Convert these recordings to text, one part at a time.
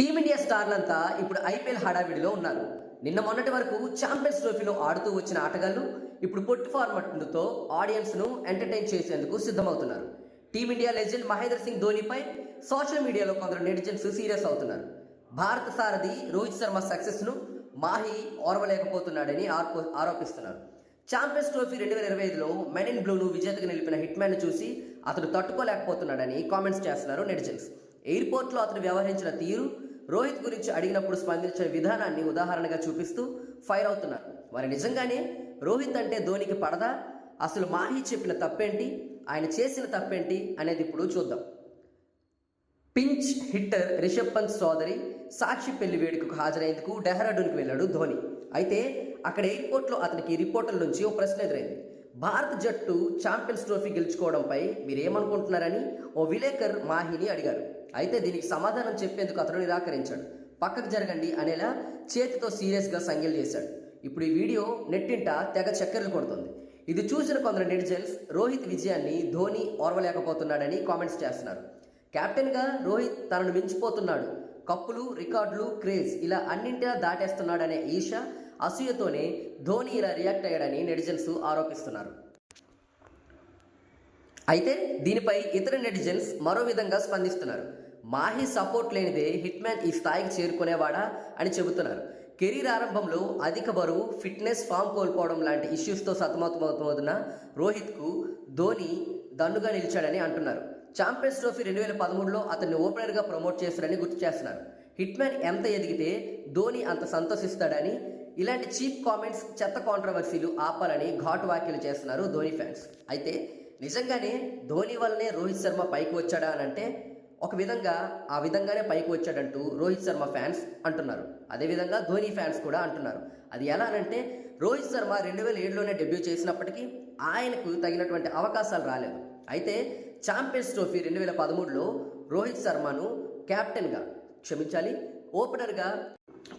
Team India స్టార్లంతా ఇప్పుడు IPL హడావిడిలో ఉన్నారు. నిన్న మొన్నటి వరకు ఛాంపియన్స్ ట్రోఫీలో ఆడుతూ వచ్చిన ఆటగాళ్ళు ఇప్పుడు పొట్టి ఫార్మట్తో ఆడియన్స్ను ఎంటర్టైన్ చేసేందుకు సిద్ధమవుతున్నారు. Team India legend Mahendra Singh ధోనిపై social మీడియాలో కొందరు నెటిజన్స్ సీరియస్ అవుతున్నారు. భారత సారథి రోహిత్ శర్మ సక్సెస్ను మాహి ఓర్వలేకపోతున్నాడని ఆర్పో ఆరోపిస్తున్నారు. ఛాంపియన్స్ ట్రోఫీ రెండు వేల ఇరవై ఐదులో మెన్ ఇన్ బ్లూను విజేతగా నిలిపిన హిట్ మ్యాన్ చూసి అతడు తట్టుకోలేకపోతున్నాడని కామెంట్స్ చేస్తున్నారు నెటిజన్స్. ఎయిర్పోర్ట్లో అతను వ్యవహరించిన తీరు రోహిత్ గురించి అడిగినప్పుడు స్పందించిన విధానాన్ని ఉదాహరణగా చూపిస్తూ ఫైర్ అవుతున్నారు. వారు నిజంగానే రోహిత్ అంటే ధోనికి పడదా? అసలు మాహి చెప్పిన తప్పేంటి? ఆయన చేసిన తప్పేంటి అనేది ఇప్పుడు చూద్దాం. పించ్ హిట్టర్ రిషబ్ పంత్ సోదరి సాక్షి పెళ్ళి వేడుకకు హాజరైందుకు డెహ్రాడూన్కి వెళ్ళాడు ధోని. అయితే అక్కడ ఎయిర్పోర్ట్లో అతనికి రిపోర్టర్ల నుంచి ఓ ప్రశ్న ఎదురైంది. భారత జట్టు ఛాంపియన్స్ ట్రోఫీ గెలుచుకోవడంపై మీరేమనుకుంటున్నారని ఓ విలేకర్ మాహిని అడిగారు. అయితే దీనికి సమాధానం చెప్పేందుకు అతడు నిరాకరించాడు. పక్కకు జరగండి అనేలా చేతితో సీరియస్గా సంజ్ఞలు చేశాడు. ఇప్పుడు ఈ వీడియో నెట్టింట తెగ చక్కెరలు కొడుతుంది. ఇది చూసిన కొందరు నెటిజన్స్ రోహిత్ విజయాన్ని ధోని ఓర్వలేకపోతున్నాడని కామెంట్స్ చేస్తున్నారు. కెప్టెన్గా రోహిత్ తనను మించిపోతున్నాడు. కప్పులు రికార్డులు క్రేజ్ ఇలా అన్నింటిలా దాటేస్తున్నాడనే ఈష అసూయతోనే ధోని ఇలా రియాక్ట్ అయ్యాడని నెటిజన్స్ ఆరోపిస్తున్నారు. అయితే దీనిపై ఇతర నెటిజన్స్ మరో విధంగా స్పందిస్తున్నారు. మాహి సపోర్ట్ లేనిదే హిట్ మ్యాన్ ఈ స్థాయికి చేరుకునేవాడా అని చెబుతున్నారు. కెరీర్ ఆరంభంలో అధిక బరువు ఫిట్నెస్ ఫామ్ కోల్పోవడం లాంటి ఇష్యూస్తో సతమతమవుతున్న రోహిత్కు ధోని దన్నుగా నిలిచాడని అంటున్నారు. ఛాంపియన్స్ ట్రోఫీ రెండు వేల పదమూడులో అతన్ని ఓపెనర్గా ప్రమోట్ చేస్తారని గుర్తు చేస్తున్నారు. హిట్ మ్యాన్ ఎంత ఎదిగితే ధోని అంత సంతోషిస్తాడని ఇలాంటి చీప్ కామెంట్స్ చెత్త కాంట్రవర్సీలు ఆపాలని ఘాటు వ్యాఖ్యలు చేస్తున్నారు ధోని ఫ్యాన్స్. అయితే నిజంగానే ధోని వల్లనే రోహిత్ శర్మ పైకి వచ్చాడా అని అంటే ఒక విధంగా ఆ విధంగానే పైకి వచ్చాడంటూ రోహిత్ శర్మ ఫ్యాన్స్ అంటున్నారు. అదేవిధంగా ధోని ఫ్యాన్స్ కూడా అంటున్నారు. అది ఎలా అంటే రోహిత్ శర్మ రెండు వేల ఏడులోనే డెబ్యూ చేసినప్పటికీ ఆయనకు తగినటువంటి అవకాశాలు రాలేదు. అయితే ఛాంపియన్స్ ట్రోఫీ రెండు వేల పదమూడులో రోహిత్ శర్మను కెప్టెన్గా క్షమించాలి ఓపెనర్గా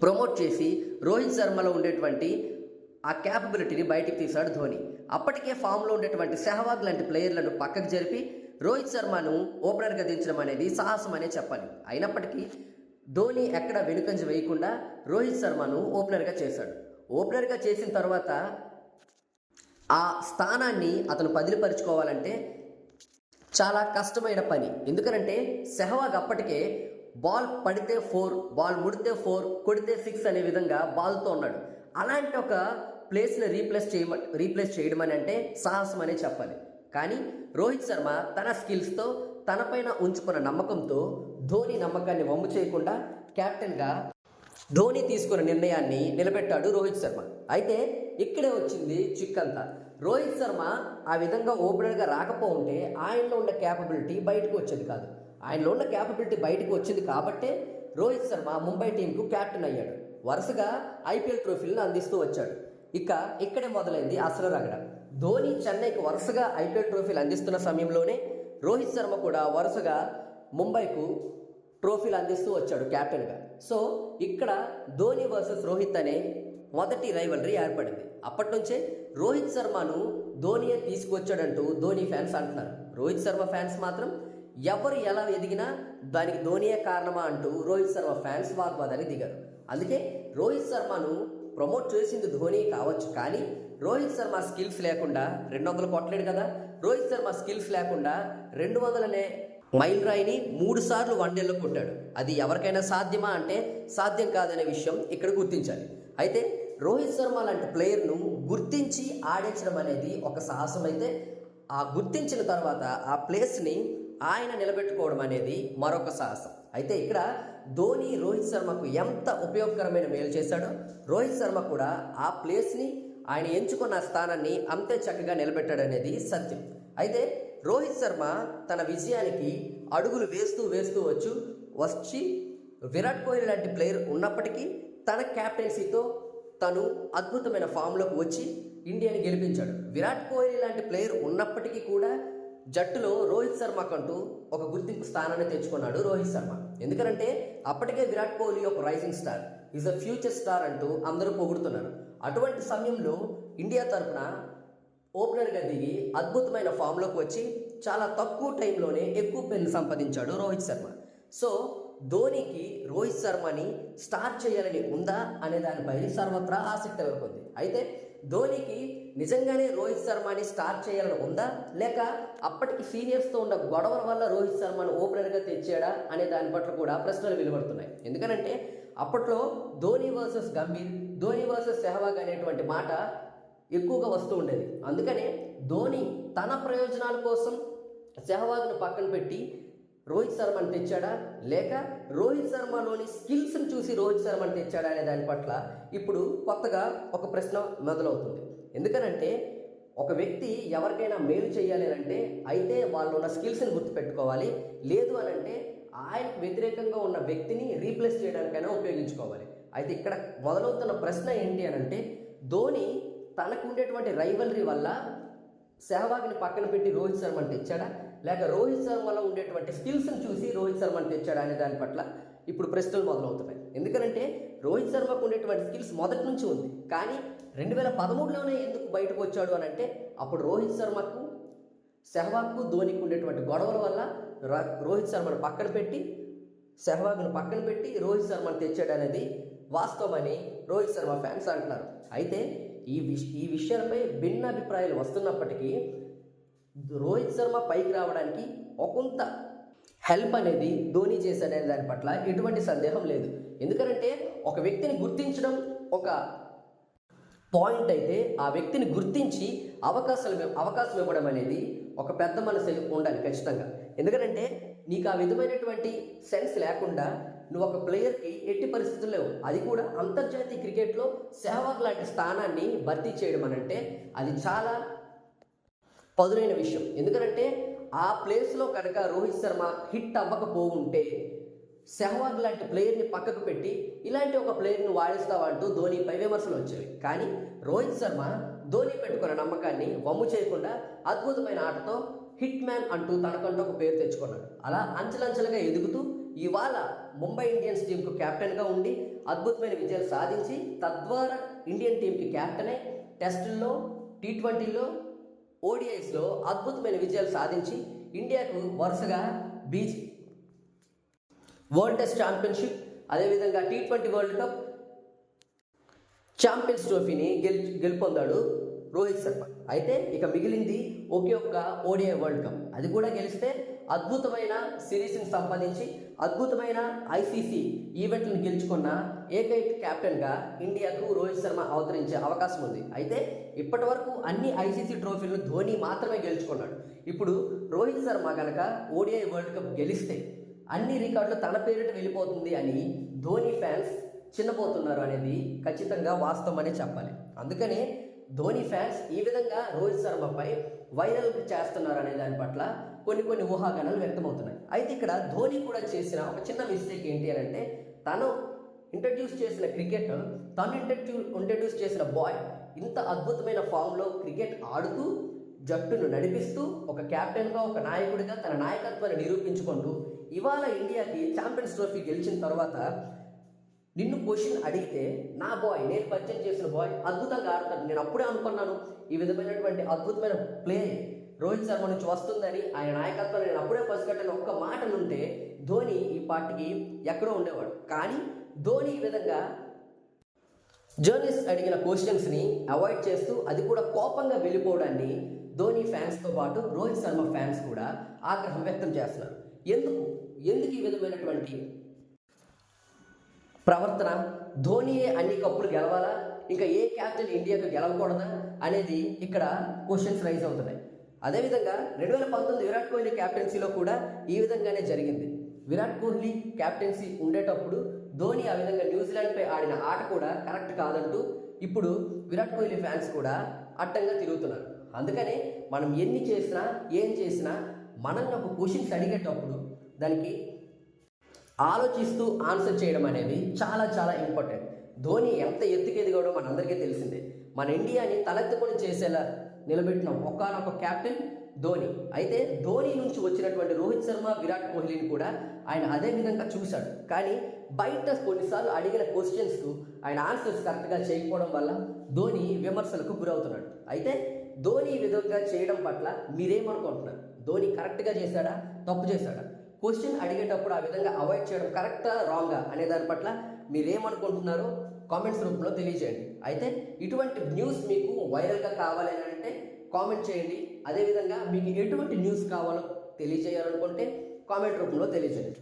ప్రమోట్ చేసి రోహిత్ శర్మలో ఉండేటువంటి ఆ క్యాపబిలిటీని బయటికి తీశాడు ధోని. అప్పటికే ఫామ్లో ఉండేటువంటి సెహవాగ్ లాంటి ప్లేయర్లను పక్కకు జరిపి రోహిత్ శర్మను ఓపెనర్గా దించడం అనేది సాహసం అనే చెప్పాలి. అయినప్పటికీ ధోని ఎక్కడ వెనుకంజ వేయకుండా రోహిత్ శర్మను ఓపెనర్గా చేశాడు. ఓపెనర్గా చేసిన తర్వాత ఆ స్థానాన్ని అతను పదిలిపరుచుకోవాలంటే చాలా కష్టమైన పని. ఎందుకనంటే సెహవాగ్ అప్పటికే బాల్ పడితే ఫోర్ బాల్ ముడితే ఫోర్ కొడితే సిక్స్ అనే విధంగా బాల్తో ఉన్నాడు. అలాంటి ఒక ప్లేస్ని రీప్లేస్ చేయమ రీప్లేస్ చేయడం అని అంటే సాహసం అనే చెప్పాలి. కానీ రోహిత్ శర్మ తన స్కిల్స్తో తనపైన ఉంచుకున్న నమ్మకంతో ధోని నమ్మకాన్ని వమ్ము చేయకుండా కెప్టెన్గా ధోని తీసుకున్న నిర్ణయాన్ని నిలబెట్టాడు రోహిత్ శర్మ. అయితే ఇక్కడే వచ్చింది చిక్కంతా. రోహిత్ శర్మ ఆ విధంగా ఓపెనర్గా రాకపోతే ఆయనలో ఉన్న క్యాపబిలిటీ బయటకు వచ్చేది కాదు. ఆయనలో ఉన్న క్యాపబిలిటీ బయటకు వచ్చింది కాబట్టే రోహిత్ శర్మ ముంబై టీంకు క్యాప్టెన్ అయ్యాడు. వరుసగా ఐపీఎల్ ట్రోఫీలను అందిస్తూ వచ్చాడు. ఇక ఇక్కడే మొదలైంది అసలు రగడ. ధోని చెన్నైకి వరుసగా ఐపీఎల్ ట్రోఫీలు అందిస్తున్న సమయంలోనే రోహిత్ శర్మ కూడా వరుసగా ముంబైకు ట్రోఫీలు అందిస్తూ వచ్చాడు క్యాప్టెన్గా. సో ఇక్కడ ధోని వర్సెస్ రోహిత్ అనే మొదటి రైవలరీ ఏర్పడింది. అప్పటి నుంచే రోహిత్ శర్మను ధోనియే తీసుకొచ్చాడంటూ ధోని ఫ్యాన్స్ అంటున్నారు. రోహిత్ శర్మ ఫ్యాన్స్ మాత్రం ఎవరు ఎలా ఎదిగినా దానికి ధోనియే కారణమా అంటూ రోహిత్ శర్మ ఫ్యాన్స్ వాగ్వాదానికి దిగారు. అందుకే రోహిత్ శర్మను ప్రమోట్ చేసింది ధోని కావచ్చు కానీ రోహిత్ శర్మ స్కిల్స్ లేకుండా రెండు వందలు కొట్టలేడు కదా. రోహిత్ శర్మ స్కిల్స్ లేకుండా రెండు వందలనే మైల్ రాయిని మూడు సార్లు వన్డేలో కొట్టాడు. అది ఎవరికైనా సాధ్యమా అంటే సాధ్యం కాదనే విషయం ఇక్కడ గుర్తించాలి. అయితే రోహిత్ శర్మ లాంటి ప్లేయర్ను గుర్తించి ఆడించడం అనేది ఒక సాహసం అయితే ఆ గుర్తించిన తర్వాత ఆ ప్లేస్ని ఆయన నిలబెట్టుకోవడం అనేది మరొక సాహసం. అయితే ఇక్కడ ధోని రోహిత్ శర్మకు ఎంత ఉపయోగకరమైన మేలు చేశాడో రోహిత్ శర్మ కూడా ఆ ప్లేస్ని ఆయన ఎంచుకున్న స్థానాన్ని అంతే చక్కగా నిలబెట్టాడనేది సత్యం. అయితే రోహిత్ శర్మ తన విజయానికి అడుగులు వేస్తూ వేస్తూ వచ్చు వచ్చి విరాట్ కోహ్లీ లాంటి ప్లేయర్ ఉన్నప్పటికీ తన క్యాప్టెన్సీతో తను అద్భుతమైన ఫామ్లోకి వచ్చి ఇండియాని గెలిపించాడు. విరాట్ కోహ్లీ లాంటి ప్లేయర్ ఉన్నప్పటికీ కూడా జట్టులో రోహిత్ శర్మకంటూ ఒక గుర్తింపు స్థానాన్ని తెచ్చుకున్నాడు రోహిత్ శర్మ. ఎందుకంటే అప్పటికే విరాట్ కోహ్లీ ఒక rising star is a future star అంటూ అందరూ పొగుడుతున్నారు. అటువంటి సమయంలో ఇండియా తరఫున ఓపెనర్గా దిగి అద్భుతమైన ఫామ్లోకి వచ్చి చాలా తక్కువ టైంలోనే ఎక్కువ పెన్ను సంపాదించాడు రోహిత్ శర్మ. సో ధోనికి రోహిత్ శర్మని స్టార్ట్ చేయాలని ఉందా అనే దానిపై సర్వత్రా ఆసక్తి నెలకొంది. అయితే ధోనికి నిజంగానే రోహిత్ శర్మని స్టార్ట్ చేయాలని ఉందా? లేక అప్పటికి సీనియర్స్తో ఉన్న గొడవల వల్ల రోహిత్ శర్మను ఓపెనర్గా తెచ్చాడా అనే దాని పట్ల కూడా ప్రశ్నలు వెలువడుతున్నాయి. ఎందుకనంటే అప్పట్లో ధోని వర్సెస్ గంభీర్ ధోని వర్సెస్ సెహవాగ్ అనేటువంటి మాట ఎక్కువగా వస్తూ ఉండేది. అందుకనే ధోని తన ప్రయోజనాల కోసం సెహవాగ్ను పక్కన పెట్టి రోహిత్ శర్మని తెచ్చాడా? లేక రోహిత్ శర్మలోని స్కిల్స్ని చూసి రోహిత్ శర్మని తెచ్చాడా అనే దాని పట్ల ఇప్పుడు కొత్తగా ఒక ప్రశ్న మొదలవుతుంది. ఎందుకనంటే ఒక వ్యక్తి ఎవరికైనా మేలు చేయాలి అని అంటే అయితే వాళ్ళు ఉన్న స్కిల్స్ని గుర్తుపెట్టుకోవాలి. లేదు అని అంటే ఆయనకు వ్యతిరేకంగా ఉన్న వ్యక్తిని రీప్లేస్ చేయడానికైనా ఉపయోగించుకోవాలి. అయితే ఇక్కడ మొదలవుతున్న ప్రశ్న ఏంటి అని అంటే ధోని తనకు ఉండేటువంటి రైవలరీ వల్ల సెహవాగ్ని పక్కన పెట్టి రోహిత్ శర్మని తెచ్చాడా? లేక రోహిత్ శర్మలో ఉండేటువంటి స్కిల్స్ని చూసి రోహిత్ శర్మని తెచ్చాడా అనే దాని పట్ల ఇప్పుడు ప్రశ్నలు మొదలవుతున్నాయి. ఎందుకంటే రోహిత్ శర్మకు ఉండేటువంటి స్కిల్స్ మొదటి నుంచి ఉంది. కానీ రెండు వేల పదమూడులోనే ఎందుకు బయటకు వచ్చాడు అని అంటే అప్పుడు రోహిత్ శర్మకు సెహ్వాగ్కు ధోనికి ఉండేటువంటి గొడవల వల్ల రోహిత్ శర్మను పక్కన పెట్టి సెహ్వాగ్ను పక్కన పెట్టి రోహిత్ శర్మను తెచ్చాడు అనేది వాస్తవమని రోహిత్ శర్మ ఫ్యాన్స్ అంటున్నారు. అయితే ఈ విష ఈ విషయాలపై భిన్న అభిప్రాయాలు వస్తున్నప్పటికీ రోహిత్ శర్మ పైకి రావడానికి ఒకంత హెల్ప్ అనేది ధోని చేశాడనే దాని పట్ల ఎటువంటి సందేహం లేదు. ఎందుకంటే ఒక వ్యక్తిని గుర్తించడం ఒక పాయింట్ అయితే ఆ వ్యక్తిని గుర్తించి అవకాశాలు అవకాశం ఇవ్వడం అనేది ఒక పెద్ద మనసు ఉండాలి ఖచ్చితంగా. ఎందుకంటే నీకు ఆ విధమైనటువంటి సెన్స్ లేకుండా నువ్వు ఒక ప్లేయర్కి ఎట్టి పరిస్థితులు లేవు. అది కూడా అంతర్జాతీయ క్రికెట్లో సెహ్వాగ్ లాంటి స్థానాన్ని భర్తీ చేయడం అనంటే అది చాలా పదునైన విషయం. ఎందుకంటే ఆ ప్లేస్లో కనుక రోహిత్ శర్మ హిట్ అవ్వకపో ఉంటే సెహ్వాగ్ లాంటి ప్లేయర్ని పక్కకు పెట్టి ఇలాంటి ఒక ప్లేయర్ని వాడిస్తావంటూ ధోనిపై విమర్శలు వచ్చేవి కానీ రోహిత్ శర్మ ధోని పెట్టుకున్న నమ్మకాన్ని వమ్ము చేయకుండా అద్భుతమైన ఆటతో హిట్ మ్యాన్ అంటూ తనకంటూ ఒక పేరు తెచ్చుకున్నాడు. అలా అంచెలంచెలుగా ఎదుగుతూ ఇవాళ ముంబై ఇండియన్స్ టీంకు కెప్టెన్గా ఉండి అద్భుతమైన విజయాలు సాధించి తద్వారా ఇండియన్ టీంకి కెప్టెన్ టెస్టుల్లో టీ ట్వంటీలో ఓడిఐస్లో అద్భుతమైన విజయాలు సాధించి ఇండియాకు వరుసగా బీజీ వరల్డ్ టెస్ట్ ఛాంపియన్షిప్ అదేవిధంగా T twenty world cup champions ట్రోఫీని గెల్ గెలుపొందాడు రోహిత్ శర్మ. అయితే ఇక మిగిలింది ఒకే ఒక్క ఓడిఐ వరల్డ్ కప్ అది కూడా గెలిస్తే అద్భుతమైన సిరీస్ని సంపాదించి అద్భుతమైన ఐసీసీ ఈవెంట్లను గెలుచుకున్న ఏకైక కెప్టెన్గా ఇండియాకు రోహిత్ శర్మ అవతరించే అవకాశం ఉంది. అయితే ఇప్పటి వరకు అన్ని ఐసీసీ ట్రోఫీలను ధోని మాత్రమే గెలుచుకున్నాడు. ఇప్పుడు రోహిత్ శర్మ కనుక ఓడిఐ వరల్డ్ కప్ గెలిస్తే అన్ని రికార్డులు తన పేరిట వెళ్ళిపోతుంది అని ధోని ఫ్యాన్స్ చిన్నపోతున్నారు అనేది ఖచ్చితంగా వాస్తవం అనే చెప్పాలి. అందుకనే ధోని ఫ్యాన్స్ ఈ విధంగా రోహిత్ శర్మపై వైరల్ చేస్తున్నారు అనే దాని పట్ల కొన్ని కొన్ని ఊహాగానాలు వ్యక్తమవుతున్నాయి. అయితే ఇక్కడ ధోని కూడా చేసిన ఒక చిన్న మిస్టేక్ ఏంటి అని అంటే తను ఇంట్రడ్యూస్ చేసిన క్రికెట్ తను ఇంట్రడ్యూ ఇంట్రడ్యూస్ చేసిన బాయ్ ఇంత అద్భుతమైన ఫామ్లో క్రికెట్ ఆడుతూ జట్టును నడిపిస్తూ ఒక కెప్టెన్గా ఒక నాయకుడిగా తన నాయకత్వాన్ని నిరూపించుకుంటూ ఇవాళ ఇండియాకి ఛాంపియన్స్ ట్రోఫీ గెలిచిన తర్వాత నిన్ను క్వశ్చన్ అడిగితే నా బాయ్ నేను పరిచయం చేసిన బాయ్ అద్భుతంగా ఆడతాడు. నేను అప్పుడే అనుకున్నాను. ఈ విధమైనటువంటి అద్భుతమైన ప్లే రోహిత్ శర్మ నుంచి వస్తుందని ఆయన నాయకత్వం నేను అప్పుడే పసిగట్టని. ఒక్క మాట నుంటే ధోని ఈ పార్టీకి ఎక్కడో ఉండేవాడు. కానీ ధోని ఈ విధంగా జర్నలిస్ట్ అడిగిన క్వశ్చన్స్ని అవాయిడ్ చేస్తూ అది కూడా కోపంగా వెళ్ళిపోవడాన్ని ధోని ఫ్యాన్స్తో పాటు రోహిత్ శర్మ ఫ్యాన్స్ కూడా ఆగ్రహం వ్యక్తం చేస్తున్నారు. ఎందుకు? ఎందుకు ఈ విధమైనటువంటి ప్రవర్తన? ధోనియే అన్ని కప్పులు గెలవాలా? ఇంకా ఏ క్యాప్టెన్ ఇండియాకు గెలవకూడదా? అనేది ఇక్కడ క్వశ్చన్స్ రైజ్ అవుతున్నాయి. అదేవిధంగా రెండు వేల పంతొమ్మిది విరాట్ కోహ్లీ క్యాప్టెన్సీలో కూడా ఈ విధంగానే జరిగింది. విరాట్ కోహ్లీ క్యాప్టెన్సీ ఉండేటప్పుడు ధోని ఆ విధంగా న్యూజిలాండ్పై ఆడిన ఆట కూడా కరెక్ట్ కాదంటూ ఇప్పుడు విరాట్ కోహ్లీ ఫ్యాన్స్ కూడా అడ్డంగా తిరుగుతున్నారు. అందుకనే మనం ఎన్ని చేసినా ఏం చేసినా మనల్ని ఒక క్వశ్చన్స్ అడిగేటప్పుడు దానికి ఆలోచిస్తూ ఆన్సర్ చేయడం అనేది చాలా చాలా ఇంపార్టెంట్ ధోని ఎంత ఎత్తుకెదిగాడో మనందరికీ తెలిసిందే. మన ఇండియాని తలెత్తుకొని చేసేలా నిలబెట్టిన ఒకానొక కెప్టెన్ ధోని. అయితే ధోని నుంచి వచ్చినటువంటి రోహిత్ శర్మ విరాట్ కోహ్లీని కూడా ఆయన అదే విధంగా చూశాడు. కానీ బయట కొన్నిసార్లు అడిగిన క్వశ్చన్స్కు ఆయన ఆన్సర్స్ కరెక్ట్గా చేయకపోవడం వల్ల ధోని విమర్శలకు గురవుతున్నాడు. అయితే ధోని ఈ విధంగా చేయడం పట్ల మీరేమనుకుంటున్నారు? ధోని కరెక్ట్గా చేశాడా? తప్పు చేశాడా? క్వశ్చన్ అడిగేటప్పుడు ఆ విధంగా అవాయిడ్ చేయడం కరెక్టా రాంగా అనే దాని పట్ల మీరేమనుకుంటున్నారో కామెంట్స్ రూపంలో తెలియజేయండి. అయితే ఇటువంటి న్యూస్ మీకు వైరల్గా కావాలి అని అంటే కామెంట్ చేయండి. అదేవిధంగా మీకు ఎటువంటి న్యూస్ కావాలో తెలియజేయాలనుకుంటే కామెంట్ రూపంలో తెలియజేయండి.